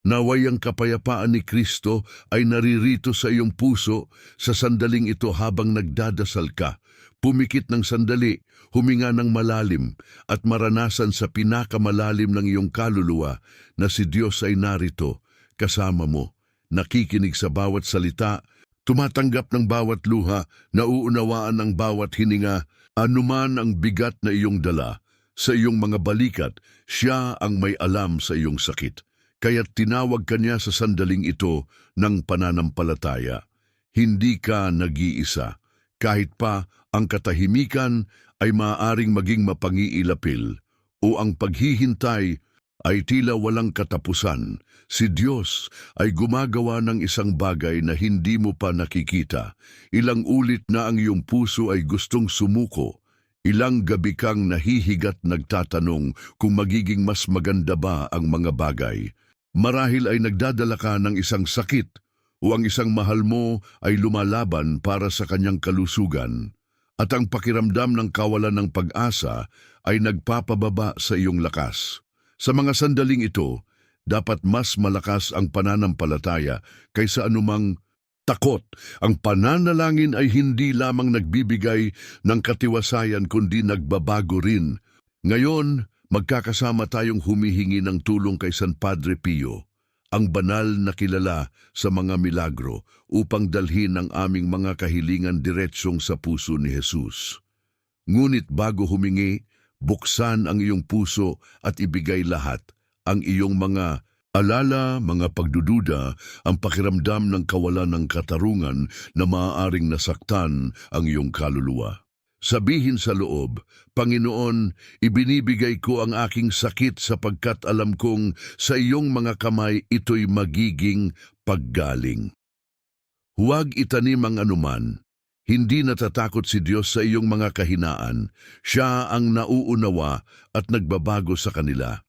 Naway ang kapayapaan ni Kristo ay naririto sa iyong puso sa sandaling ito habang nagdadasal ka. Pumikit ng sandali, huminga ng malalim at maranasan sa pinakamalalim ng iyong kaluluwa na si Diyos ay narito, kasama mo, nakikinig sa bawat salita, tumatanggap ng bawat luha, nauunawaan ang bawat hininga, anuman ang bigat na iyong dala, sa iyong mga balikat, siya ang may alam sa iyong sakit. Kaya't tinawag ka niya sa sandaling ito ng pananampalataya. Hindi ka nag-iisa. Kahit pa ang katahimikan ay maaaring maging mapangiilapil o ang paghihintay ay tila walang katapusan. Si Diyos ay gumagawa ng isang bagay na hindi mo pa nakikita. Ilang ulit na ang iyong puso ay gustong sumuko. Ilang gabi kang nahihigat nagtatanong kung magiging mas maganda ba ang mga bagay. Marahil ay nagdadala ka ng isang sakit o ang isang mahal mo ay lumalaban para sa kanyang kalusugan at ang pakiramdam ng kawalan ng pag-asa ay nagpapababa sa iyong lakas. Sa mga sandaling ito, dapat mas malakas ang pananampalataya kaysa anumang takot. Ang pananalangin ay hindi lamang nagbibigay ng katiwasayan kundi nagbabago rin. Ngayon, magkakasama tayong humihingi ng tulong kay San Padre Pio, ang banal na kilala sa mga milagro upang dalhin ang aming mga kahilingan diretsyong sa puso ni Jesus. Ngunit bago humingi, buksan ang iyong puso at ibigay lahat, ang iyong mga alala, mga pagdududa, ang pakiramdam ng kawalan ng katarungan na maaaring nasaktan ang iyong kaluluwa. Sabihin sa loob, Panginoon, ibinibigay ko ang aking sakit sapagkat alam kong sa iyong mga kamay ito'y magiging paggaling. Huwag itanim ang anuman. Hindi natatakot si Diyos sa iyong mga kahinaan. Siya ang nauunawa at nagbabago sa kanila.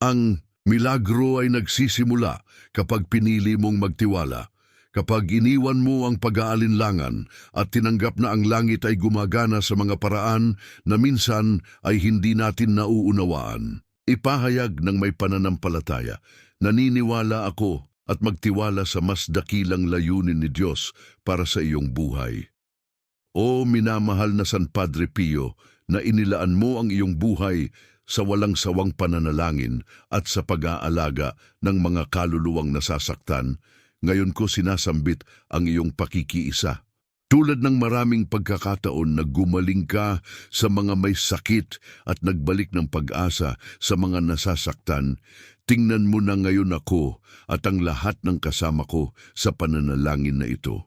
Ang milagro ay nagsisimula kapag pinili mong magtiwala. Kapag iniwan mo ang pag-aalinlangan at tinanggap na ang langit ay gumagana sa mga paraan na minsan ay hindi natin nauunawaan. Ipahayag ng may pananampalataya, naniniwala ako at magtiwala sa mas dakilang layunin ni Diyos para sa iyong buhay. O minamahal na San Padre Pio, na inilaan mo ang iyong buhay sa walang sawang pananalangin at sa pag-aalaga ng mga kaluluwang nasasaktan, ngayon ko sinasambit ang iyong pakikiisa. Tulad ng maraming pagkakataon na gumaling ka sa mga may sakit at nagbalik ng pag-asa sa mga nasasaktan, tingnan mo na ngayon ako at ang lahat ng kasama ko sa pananalangin na ito.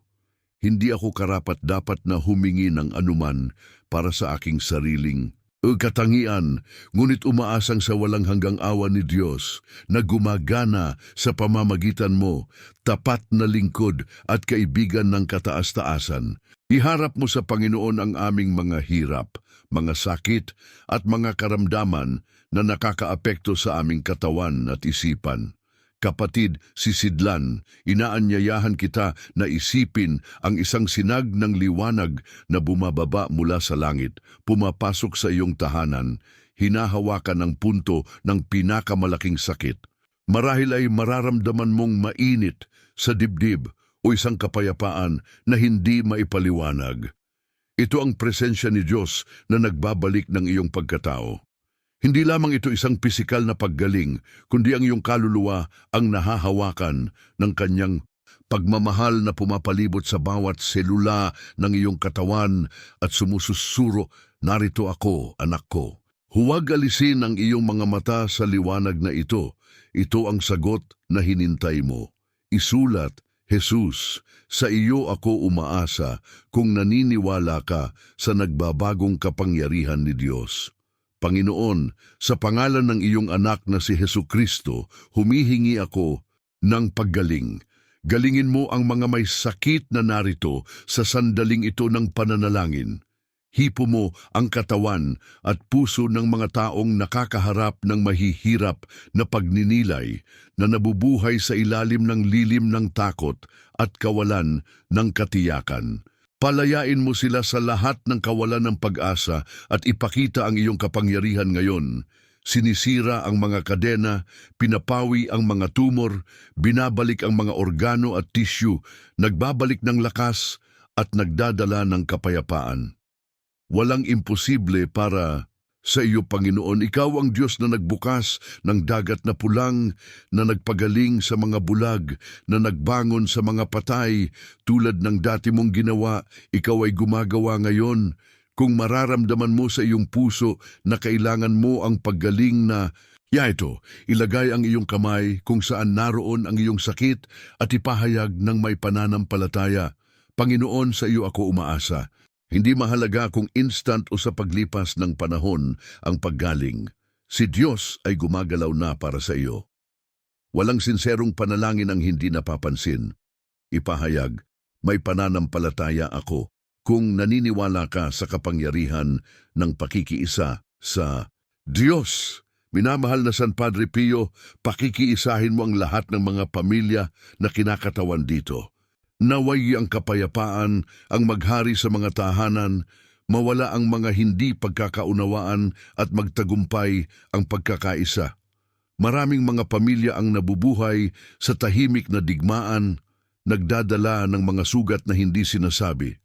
Hindi ako karapat dapat na humingi ng anuman para sa aking sariling katangian, ngunit umaasang sa walang hanggang awa ni Diyos na gumagana sa pamamagitan mo, tapat na lingkod at kaibigan ng kataas-taasan. Iharap mo sa Panginoon ang aming mga hirap, mga sakit at mga karamdaman na nakakaapekto sa aming katawan at isipan. Kapatid, si Sidlan, inaanyayahan kita na isipin ang isang sinag ng liwanag na bumababa mula sa langit, pumapasok sa iyong tahanan, hinahawakan ng punto ng pinakamalaking sakit. Marahil ay mararamdaman mong mainit sa dibdib o isang kapayapaan na hindi maipaliwanag. Ito ang presensya ni Diyos na nagbabalik ng iyong pagkatao. Hindi lamang ito isang pisikal na paggaling, kundi ang iyong kaluluwa ang nahahawakan ng kanyang pagmamahal na pumapalibot sa bawat selula ng iyong katawan at sumususuro, narito ako, anak ko. Huwag alisin ang iyong mga mata sa liwanag na ito. Ito ang sagot na hinintay mo. Isulat, Jesus, sa iyo ako umaasa kung naniniwala ka sa nagbabagong kapangyarihan ni Diyos. Panginoon, sa pangalan ng iyong anak na si Heso Kristo, humihingi ako ng paggaling. Galingin mo ang mga may sakit na narito sa sandaling ito ng pananalangin. Hipo mo ang katawan at puso ng mga taong nakakaharap ng mahihirap na pagninilay na nabubuhay sa ilalim ng lilim ng takot at kawalan ng katiyakan. Palayain mo sila sa lahat ng kawalan ng pag-asa at ipakita ang iyong kapangyarihan ngayon. Sinisira ang mga kadena, pinapawi ang mga tumor, binabalik ang mga organo at tissue, nagbabalik ng lakas at nagdadala ng kapayapaan. Walang imposible para sa iyo, Panginoon. Ikaw ang Diyos na nagbukas ng dagat na pulang, na nagpagaling sa mga bulag, na nagbangon sa mga patay. Tulad ng dati mong ginawa, ikaw ay gumagawa ngayon. Kung mararamdaman mo sa iyong puso na kailangan mo ang paggaling na Ya ito, ilagay ang iyong kamay kung saan naroon ang iyong sakit at ipahayag ng may pananampalataya. Panginoon, sa iyo ako umaasa. Hindi mahalaga kung instant o sa paglipas ng panahon ang paggaling. Si Diyos ay gumagalaw na para sa iyo. Walang sinserong panalangin ang hindi napapansin. Ipahayag, may pananampalataya ako kung naniniwala ka sa kapangyarihan ng pakikiisa sa Diyos. Minamahal na San Padre Pio, pakikiisahin mo ang lahat ng mga pamilya na kinakatawan dito. Naway ang kapayapaan ang maghari sa mga tahanan, mawala ang mga hindi pagkakaunawaan at magtagumpay ang pagkakaisa. Maraming mga pamilya ang nabubuhay sa tahimik na digmaan, nagdadala ng mga sugat na hindi sinasabi.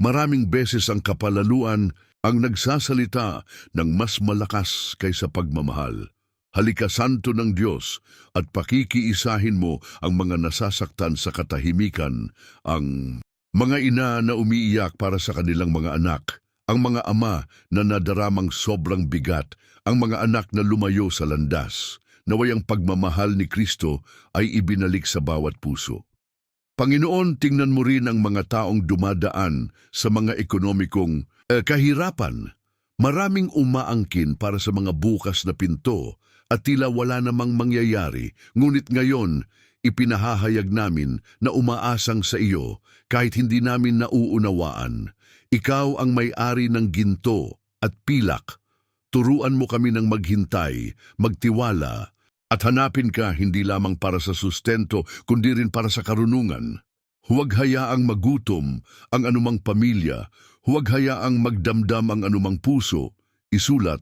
Maraming beses ang kapalaluan ang nagsasalita ng mas malakas kaysa pagmamahal. Halika santo ng Diyos at pakikiisahin mo ang mga nasasaktan sa katahimikan, ang mga ina na umiiyak para sa kanilang mga anak, ang mga ama na nadaramang sobrang bigat, ang mga anak na lumayo sa landas, naway ang pagmamahal ni Kristo ay ibinalik sa bawat puso. Panginoon, tingnan mo rin ang mga taong dumadaan sa mga ekonomikong eh, kahirapan. Maraming umaangkin para sa mga bukas na pinto at tila wala namang mangyayari, ngunit ngayon, ipinahahayag namin na umaasang sa iyo kahit hindi namin nauunawaan. Ikaw ang may-ari ng ginto at pilak. Turuan mo kami ng maghintay, magtiwala, at hanapin ka hindi lamang para sa sustento, kundi rin para sa karunungan. Huwag hayaang magutom ang anumang pamilya, huwag hayaang magdamdam ang anumang puso. Isulat,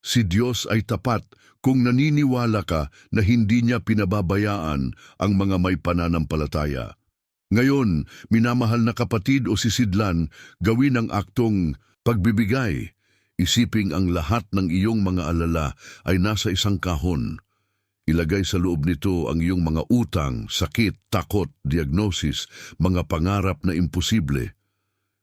si Diyos ay tapat kung naniniwala ka na hindi niya pinababayaan ang mga may pananampalataya. Ngayon, minamahal na kapatid o sisidlan, gawin ang aktong pagbibigay. Isiping ang lahat ng iyong mga alala ay nasa isang kahon. Ilagay sa loob nito ang iyong mga utang, sakit, takot, diagnosis, mga pangarap na imposible.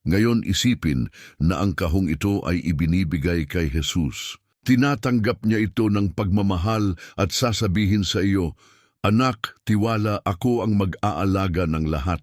Ngayon isipin na ang kahong ito ay ibinibigay kay Jesus. Tinatanggap niya ito ng pagmamahal at sasabihin sa iyo, Anak, tiwala ako ang mag-aalaga ng lahat.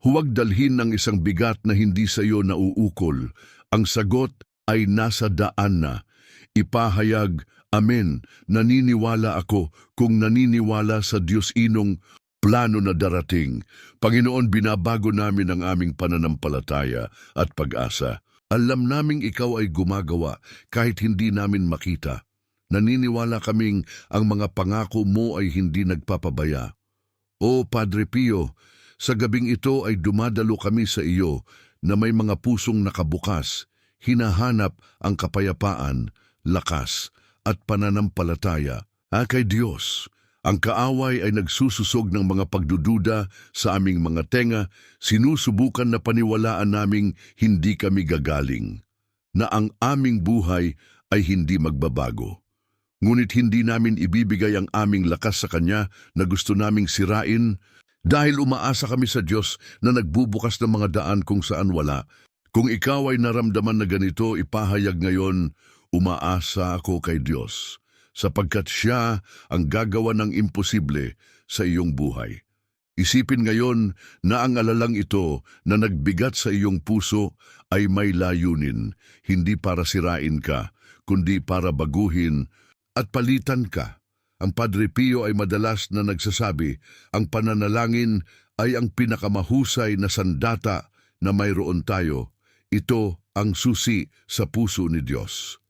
Huwag dalhin ng isang bigat na hindi sa iyo nauukol. Ang sagot ay nasa daan na. Ipahayag, Amen, naniniwala ako kung naniniwala sa Diyos inong plano na darating. Panginoon, binabago namin ang aming pananampalataya at pag-asa. Alam naming ikaw ay gumagawa kahit hindi namin makita. Naniniwala kaming ang mga pangako mo ay hindi nagpapabaya. O Padre Pio, sa gabing ito ay dumadalo kami sa iyo na may mga pusong nakabukas, hinahanap ang kapayapaan, lakas at pananampalataya. Kay Diyos, ang kaaway ay nagsususog ng mga pagdududa sa aming mga tenga, sinusubukan na paniwalaan naming hindi kami gagaling, na ang aming buhay ay hindi magbabago. Ngunit hindi namin ibibigay ang aming lakas sa Kanya na gusto naming sirain dahil umaasa kami sa Diyos na nagbubukas ng mga daan kung saan wala. Kung ikaw ay naramdaman na ganito, ipahayag ngayon, umaasa ako kay Diyos sapagkat siya ang gagawa ng imposible sa iyong buhay. Isipin ngayon na ang alalang ito na nagbigat sa iyong puso ay may layunin, hindi para sirain ka, kundi para baguhin at palitan ka. Ang Padre Pio ay madalas na nagsasabi, ang pananalangin ay ang pinakamahusay na sandata na mayroon tayo. Ito ang susi sa puso ni Diyos.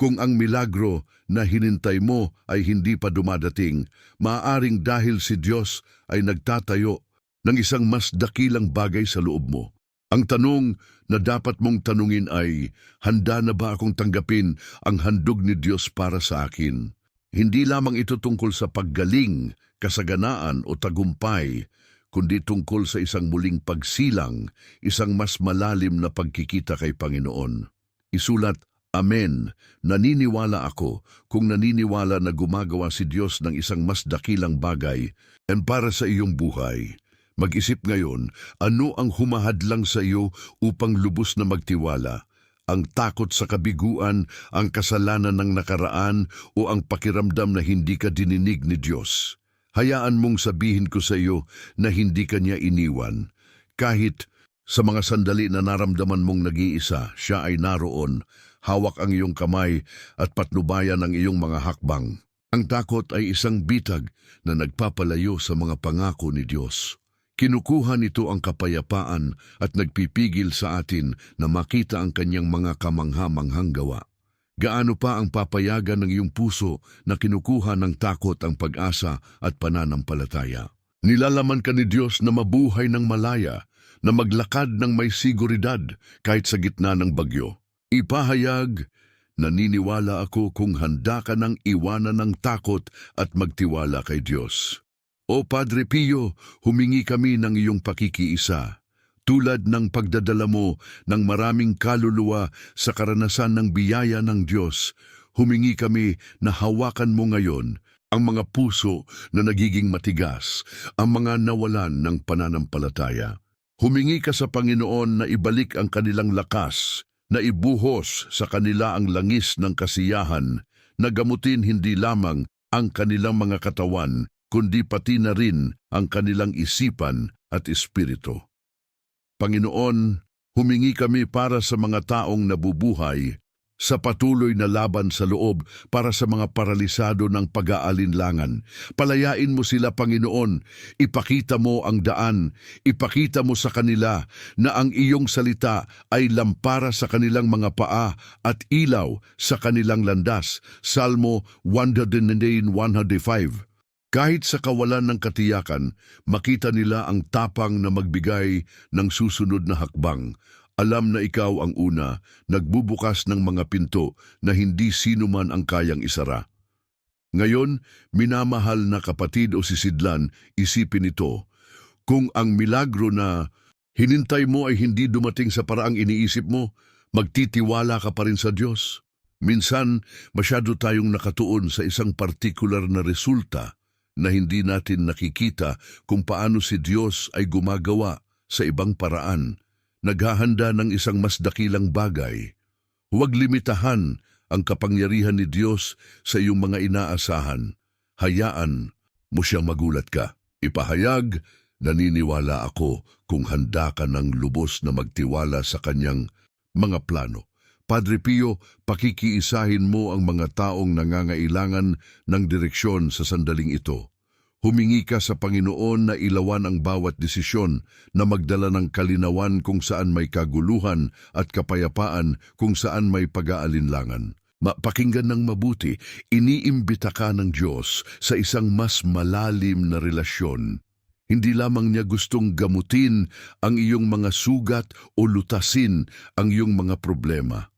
Kung ang milagro na hinintay mo ay hindi pa dumadating, maaaring dahil si Diyos ay nagtatayo ng isang mas dakilang bagay sa loob mo. Ang tanong na dapat mong tanungin ay, handa na ba akong tanggapin ang handog ni Diyos para sa akin? Hindi lamang ito tungkol sa paggaling, kasaganaan o tagumpay, kundi tungkol sa isang muling pagsilang, isang mas malalim na pagkikita kay Panginoon. Isulat, Amen. Naniniwala ako kung naniniwala na gumagawa si Diyos ng isang mas dakilang bagay and para sa iyong buhay. Mag-isip ngayon, ano ang humahadlang sa iyo upang lubos na magtiwala? Ang takot sa kabiguan, ang kasalanan ng nakaraan o ang pakiramdam na hindi ka dininig ni Diyos? Hayaan mong sabihin ko sa iyo na hindi ka niya iniwan. Kahit sa mga sandali na naramdaman mong nag-iisa, siya ay naroon, hawak ang iyong kamay at patnubayan ang iyong mga hakbang. Ang takot ay isang bitag na nagpapalayo sa mga pangako ni Diyos. Kinukuha nito ang kapayapaan at nagpipigil sa atin na makita ang kanyang mga kamangha-manghang gawa. Gaano pa ang papayagan ng iyong puso na kinukuha ng takot ang pag-asa at pananampalataya? Nilalaman ka ni Diyos na mabuhay ng malaya, na maglakad ng may siguridad kahit sa gitna ng bagyo. Ipahayag, naniniwala ako kung handa ka ng iwanan ng takot at magtiwala kay Diyos. O Padre Pio, humingi kami ng iyong pakikiisa. Tulad ng pagdadala mo ng maraming kaluluwa sa karanasan ng biyaya ng Diyos, humingi kami na hawakan mo ngayon ang mga puso na nagiging matigas, ang mga nawalan ng pananampalataya. Humingi ka sa Panginoon na ibalik ang kanilang lakas, na ibuhos sa kanila ang langis ng kasiyahan, na gamutin hindi lamang ang kanilang mga katawan, kundi pati na rin ang kanilang isipan at espiritu. Panginoon, humingi kami para sa mga taong nabubuhay, sa patuloy na laban sa loob para sa mga paralisado ng pag-aalinlangan. Palayain mo sila, Panginoon. Ipakita mo ang daan. Ipakita mo sa kanila na ang iyong salita ay lampara sa kanilang mga paa at ilaw sa kanilang landas. Salmo 109.105 kahit sa kawalan ng katiyakan, makita nila ang tapang na magbigay ng susunod na hakbang. Alam na ikaw ang una, nagbubukas ng mga pinto na hindi sino man ang kayang isara. Ngayon, minamahal na kapatid o sisidlan, isipin ito. Kung ang milagro na hinintay mo ay hindi dumating sa paraang iniisip mo, magtitiwala ka pa rin sa Diyos. Minsan, masyado tayong nakatuon sa isang partikular na resulta na hindi natin nakikita kung paano si Diyos ay gumagawa sa ibang paraan, naghahanda ng isang mas dakilang bagay. Huwag limitahan ang kapangyarihan ni Diyos sa iyong mga inaasahan. Hayaan mo siyang magulat ka. Ipahayag, naniniwala ako kung handa ka ng lubos na magtiwala sa kanyang mga plano. Padre Pio, pakikiisahin mo ang mga taong nangangailangan ng direksyon sa sandaling ito. Humingi ka sa Panginoon na ilawan ang bawat desisyon na magdala ng kalinawan kung saan may kaguluhan at kapayapaan kung saan may pag-aalinlangan. Mapakinggan ng mabuti, iniimbita ka ng Diyos sa isang mas malalim na relasyon. Hindi lamang niya gustong gamutin ang iyong mga sugat o lutasin ang iyong mga problema.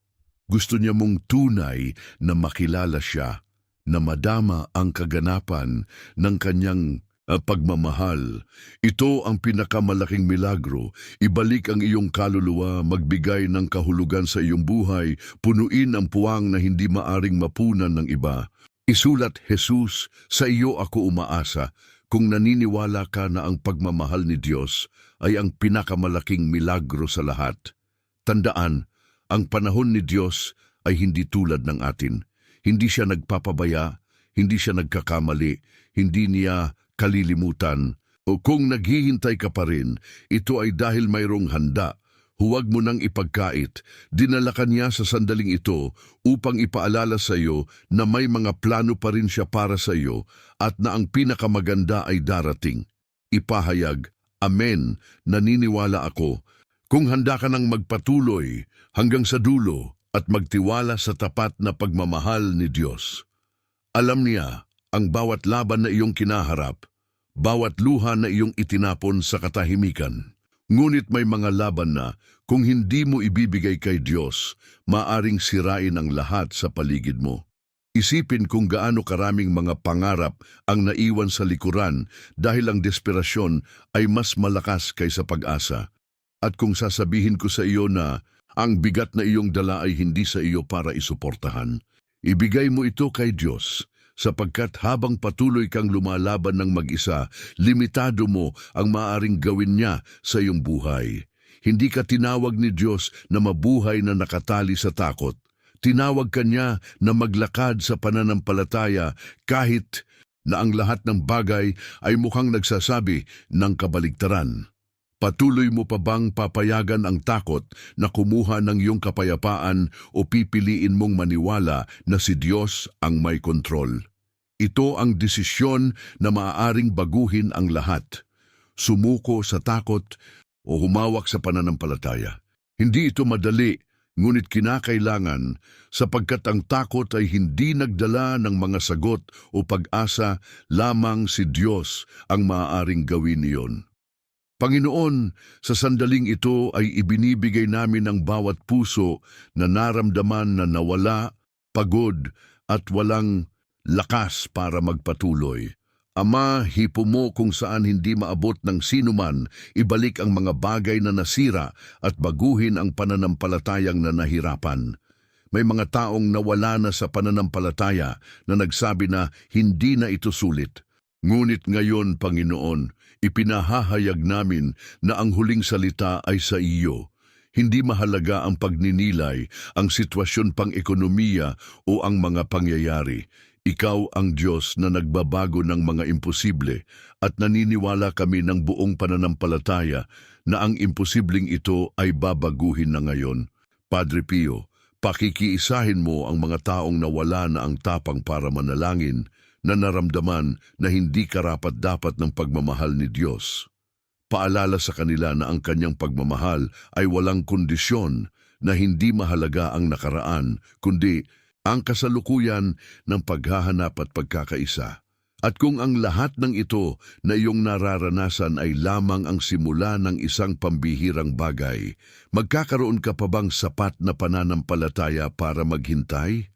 Gusto niya mong tunay na makilala siya, na madama ang kaganapan ng kanyang uh, pagmamahal. Ito ang pinakamalaking milagro. Ibalik ang iyong kaluluwa, magbigay ng kahulugan sa iyong buhay, punuin ang puwang na hindi maaring mapunan ng iba. Isulat, Jesus, sa iyo ako umaasa, kung naniniwala ka na ang pagmamahal ni Diyos ay ang pinakamalaking milagro sa lahat. Tandaan, ang panahon ni Diyos ay hindi tulad ng atin. Hindi siya nagpapabaya, hindi siya nagkakamali, hindi niya kalilimutan. O kung naghihintay ka pa rin, ito ay dahil mayroong handa. Huwag mo nang ipagkait. Dinala ka niya sa sandaling ito upang ipaalala sa iyo na may mga plano pa rin siya para sa iyo at na ang pinakamaganda ay darating. Ipahayag, Amen, naniniwala ako kung handa ka nang magpatuloy hanggang sa dulo at magtiwala sa tapat na pagmamahal ni Diyos. Alam niya ang bawat laban na iyong kinaharap, bawat luha na iyong itinapon sa katahimikan. Ngunit may mga laban na kung hindi mo ibibigay kay Diyos, maaring sirain ang lahat sa paligid mo. Isipin kung gaano karaming mga pangarap ang naiwan sa likuran dahil ang desperasyon ay mas malakas kaysa pag-asa. At kung sasabihin ko sa iyo na ang bigat na iyong dala ay hindi sa iyo para isuportahan, ibigay mo ito kay Diyos sapagkat habang patuloy kang lumalaban ng mag-isa, limitado mo ang maaring gawin niya sa iyong buhay. Hindi ka tinawag ni Diyos na mabuhay na nakatali sa takot. Tinawag ka niya na maglakad sa pananampalataya kahit na ang lahat ng bagay ay mukhang nagsasabi ng kabaligtaran. Patuloy mo pa bang papayagan ang takot na kumuha ng iyong kapayapaan o pipiliin mong maniwala na si Diyos ang may kontrol? Ito ang desisyon na maaaring baguhin ang lahat. Sumuko sa takot o humawak sa pananampalataya. Hindi ito madali, ngunit kinakailangan sapagkat ang takot ay hindi nagdala ng mga sagot o pag-asa, lamang si Diyos ang maaaring gawin iyon. Panginoon, sa sandaling ito ay ibinibigay namin ang bawat puso na naramdaman na nawala, pagod at walang lakas para magpatuloy. Ama, hipo mo kung saan hindi maabot ng sinuman, ibalik ang mga bagay na nasira at baguhin ang pananampalatayang na nahirapan. May mga taong nawala na sa pananampalataya na nagsabi na hindi na ito sulit. Ngunit ngayon, Panginoon, ipinahahayag namin na ang huling salita ay sa iyo. Hindi mahalaga ang pagninilay, ang sitwasyon pang-ekonomiya o ang mga pangyayari. Ikaw ang Diyos na nagbabago ng mga imposible at naniniwala kami ng buong pananampalataya na ang imposibleng ito ay babaguhin na ngayon. Padre Pio, pakikiisahin mo ang mga taong nawala na ang tapang para manalangin na naramdaman na hindi karapat-dapat ng pagmamahal ni Diyos. Paalala sa kanila na ang kanyang pagmamahal ay walang kondisyon na hindi mahalaga ang nakaraan, kundi ang kasalukuyan ng paghahanap at pagkakaisa. At kung ang lahat ng ito na iyong nararanasan ay lamang ang simula ng isang pambihirang bagay, magkakaroon ka pa bang sapat na pananampalataya para maghintay?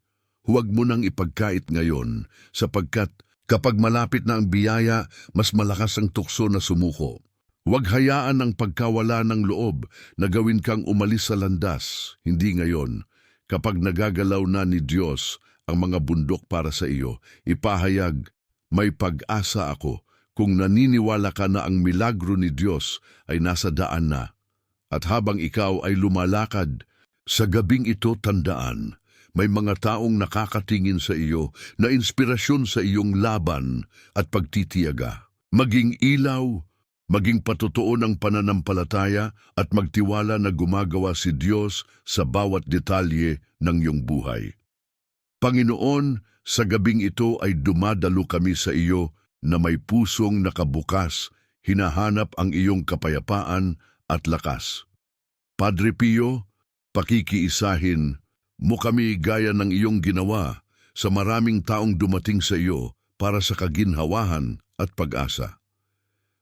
Huwag mo nang ipagkait ngayon, sapagkat kapag malapit na ang biyaya, mas malakas ang tukso na sumuko. Huwag hayaan ang pagkawala ng loob na gawin kang umalis sa landas, hindi ngayon. Kapag nagagalaw na ni Diyos ang mga bundok para sa iyo, ipahayag, may pag-asa ako kung naniniwala ka na ang milagro ni Diyos ay nasa daan na. At habang ikaw ay lumalakad, sa gabing ito tandaan, may mga taong nakakatingin sa iyo na inspirasyon sa iyong laban at pagtitiyaga. Maging ilaw, maging patotoo ng pananampalataya at magtiwala na gumagawa si Diyos sa bawat detalye ng iyong buhay. Panginoon, sa gabing ito ay dumadalo kami sa iyo na may pusong nakabukas, hinahanap ang iyong kapayapaan at lakas. Padre Pio, pakikiisahin mo kami gaya ng iyong ginawa sa maraming taong dumating sa iyo para sa kaginhawahan at pag-asa.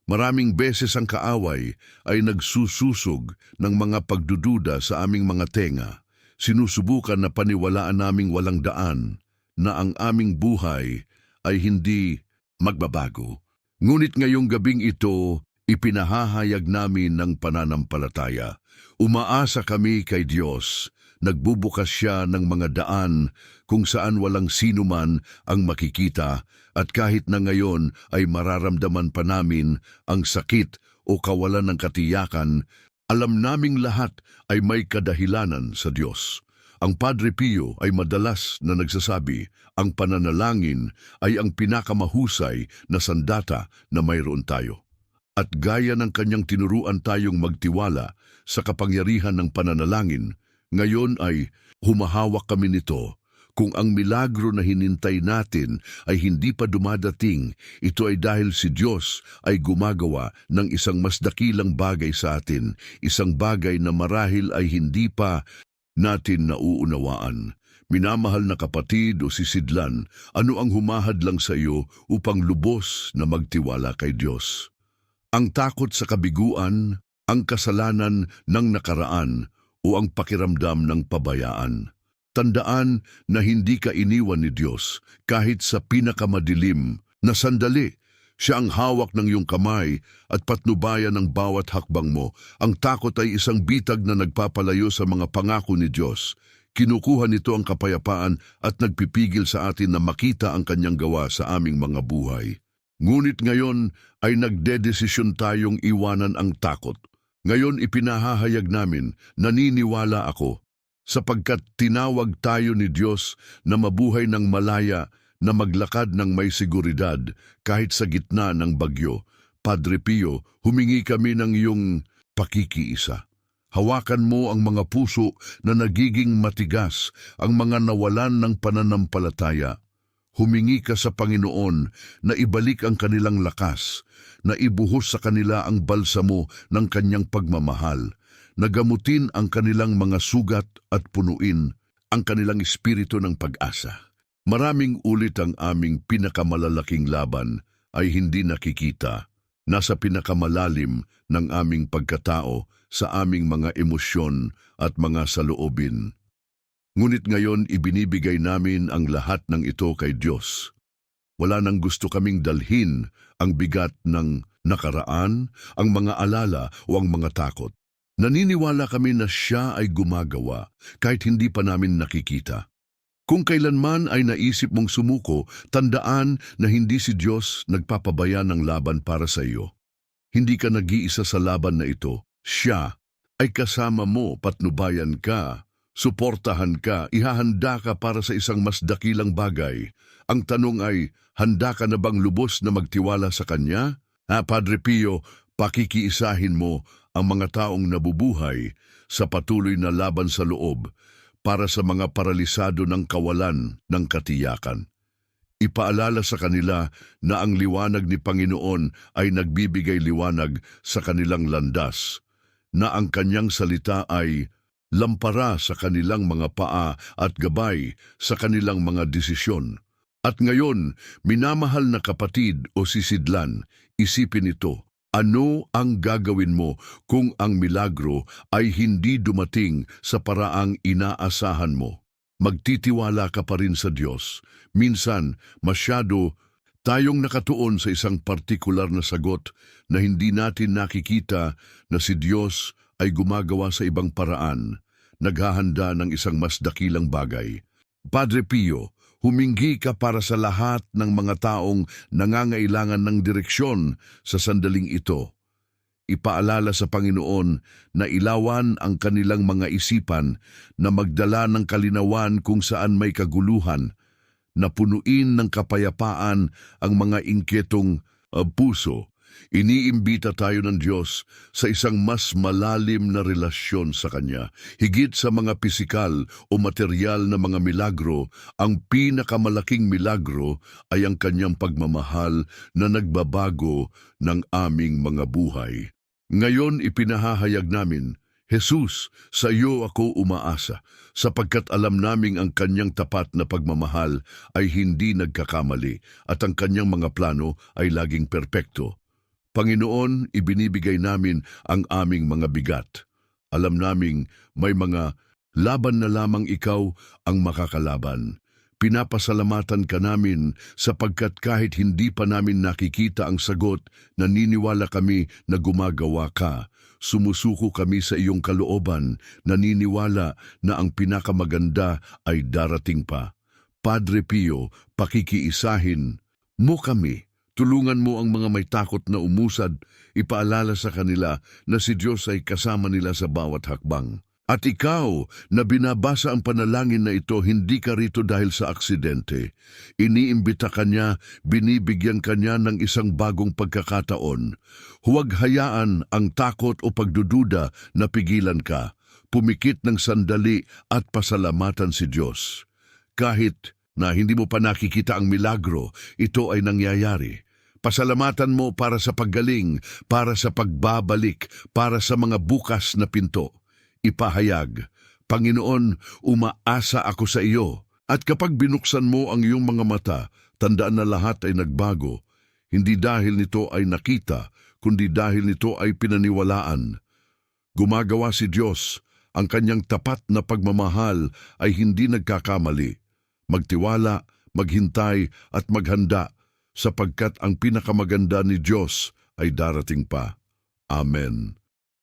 Maraming beses ang kaaway ay nagsususog ng mga pagdududa sa aming mga tenga. Sinusubukan na paniwalaan naming walang daan na ang aming buhay ay hindi magbabago. Ngunit ngayong gabing ito, ipinahahayag namin ng pananampalataya. Umaasa kami kay Diyos. Nagbubukas siya ng mga daan kung saan walang sino man ang makikita at kahit na ngayon ay mararamdaman pa namin ang sakit o kawalan ng katiyakan, alam naming lahat ay may kadahilanan sa Diyos. Ang Padre Pio ay madalas na nagsasabi, ang pananalangin ay ang pinakamahusay na sandata na mayroon tayo. At gaya ng kanyang tinuruan tayong magtiwala sa kapangyarihan ng pananalangin, ngayon ay humahawak kami nito. Kung ang milagro na hinintay natin ay hindi pa dumadating, ito ay dahil si Diyos ay gumagawa ng isang mas dakilang bagay sa atin, isang bagay na marahil ay hindi pa natin nauunawaan. Minamahal na kapatid o sisidlan, ano ang humahad lang sa iyo upang lubos na magtiwala kay Diyos? Ang takot sa kabiguan, ang kasalanan ng nakaraan o ang pakiramdam ng pabayaan. Tandaan na hindi ka iniwan ni Diyos kahit sa pinakamadilim na sandali. Siya ang hawak ng iyong kamay at patnubayan ng bawat hakbang mo. Ang takot ay isang bitag na nagpapalayo sa mga pangako ni Diyos. Kinukuha nito ang kapayapaan at nagpipigil sa atin na makita ang kanyang gawa sa aming mga buhay. Ngunit ngayon ay nagdedesisyon tayong iwanan ang takot. Ngayon ipinahahayag namin, naniniwala ako, sapagkat tinawag tayo ni Diyos na mabuhay ng malaya, na maglakad ng may seguridad kahit sa gitna ng bagyo. Padre Pio, humingi kami ng iyong pakikiisa. Hawakan mo ang mga puso na nagiging matigas, ang mga nawalan ng pananampalataya. Humingi ka sa Panginoon na ibalik ang kanilang lakas, na ibuhos sa kanila ang balsamo ng kanyang pagmamahal, na gamutin ang kanilang mga sugat at punuin ang kanilang espiritu ng pag-asa. Maraming ulit ang aming pinakamalalaking laban ay hindi nakikita, nasa pinakamalalim ng aming pagkatao sa aming mga emosyon at mga saloobin. Ngunit ngayon ibinibigay namin ang lahat ng ito kay Diyos. Wala nang gusto kaming dalhin ang bigat ng nakaraan, ang mga alala o ang mga takot. Naniniwala kami na siya ay gumagawa kahit hindi pa namin nakikita. Kung kailanman ay naisip mong sumuko, tandaan na hindi si Diyos nagpapabaya ng laban para sa iyo. Hindi ka nag-iisa sa laban na ito. Siya ay kasama mo, patnubayan ka, suportahan ka, ihahanda ka para sa isang mas dakilang bagay. Ang tanong ay, handa ka na bang lubos na magtiwala sa Kanya? Ha, Padre Pio, pakikiisahin mo ang mga taong nabubuhay sa patuloy na laban sa loob para sa mga paralisado ng kawalan ng katiyakan. Ipaalala sa kanila na ang liwanag ni Panginoon ay nagbibigay liwanag sa kanilang landas, na ang kanyang salita ay lampara sa kanilang mga paa at gabay sa kanilang mga desisyon. At ngayon, minamahal na kapatid o sisidlan, isipin ito, ano ang gagawin mo kung ang milagro ay hindi dumating sa paraang inaasahan mo? Magtitiwala ka pa rin sa Diyos. Minsan, masyado tayong nakatuon sa isang partikular na sagot na hindi natin nakikita na si Diyos ay gumagawa sa ibang paraan, naghahanda ng isang mas dakilang bagay. Padre Pio, Humingi ka para sa lahat ng mga taong nangangailangan ng direksyon sa sandaling ito. Ipaalala sa Panginoon na ilawan ang kanilang mga isipan na magdala ng kalinawan kung saan may kaguluhan, na punuin ng kapayapaan ang mga inkyetong uh, puso Iniimbita tayo ng Diyos sa isang mas malalim na relasyon sa Kanya. Higit sa mga pisikal o material na mga milagro, ang pinakamalaking milagro ay ang Kanyang pagmamahal na nagbabago ng aming mga buhay. Ngayon ipinahahayag namin, Jesus, sa iyo ako umaasa, sapagkat alam naming ang kanyang tapat na pagmamahal ay hindi nagkakamali at ang kanyang mga plano ay laging perpekto. Panginoon, ibinibigay namin ang aming mga bigat. Alam naming may mga laban na lamang ikaw ang makakalaban. Pinapasalamatan ka namin sapagkat kahit hindi pa namin nakikita ang sagot, naniniwala kami na gumagawa ka. Sumusuko kami sa iyong kalooban, naniniwala na ang pinakamaganda ay darating pa. Padre Pio, pakikiisahin mo kami Tulungan mo ang mga may takot na umusad, ipaalala sa kanila na si Diyos ay kasama nila sa bawat hakbang. At ikaw, na binabasa ang panalangin na ito, hindi ka rito dahil sa aksidente. Iniimbita ka niya, binibigyan ka niya ng isang bagong pagkakataon. Huwag hayaan ang takot o pagdududa na pigilan ka. Pumikit ng sandali at pasalamatan si Diyos. Kahit na hindi mo pa nakikita ang milagro, ito ay nangyayari. Pasalamatan mo para sa paggaling, para sa pagbabalik, para sa mga bukas na pinto. Ipahayag, Panginoon, umaasa ako sa iyo. At kapag binuksan mo ang iyong mga mata, tandaan na lahat ay nagbago. Hindi dahil nito ay nakita, kundi dahil nito ay pinaniwalaan. Gumagawa si Diyos. Ang kanyang tapat na pagmamahal ay hindi nagkakamali. Magtiwala, maghintay at maghanda sapagkat ang pinakamaganda ni Diyos ay darating pa. Amen.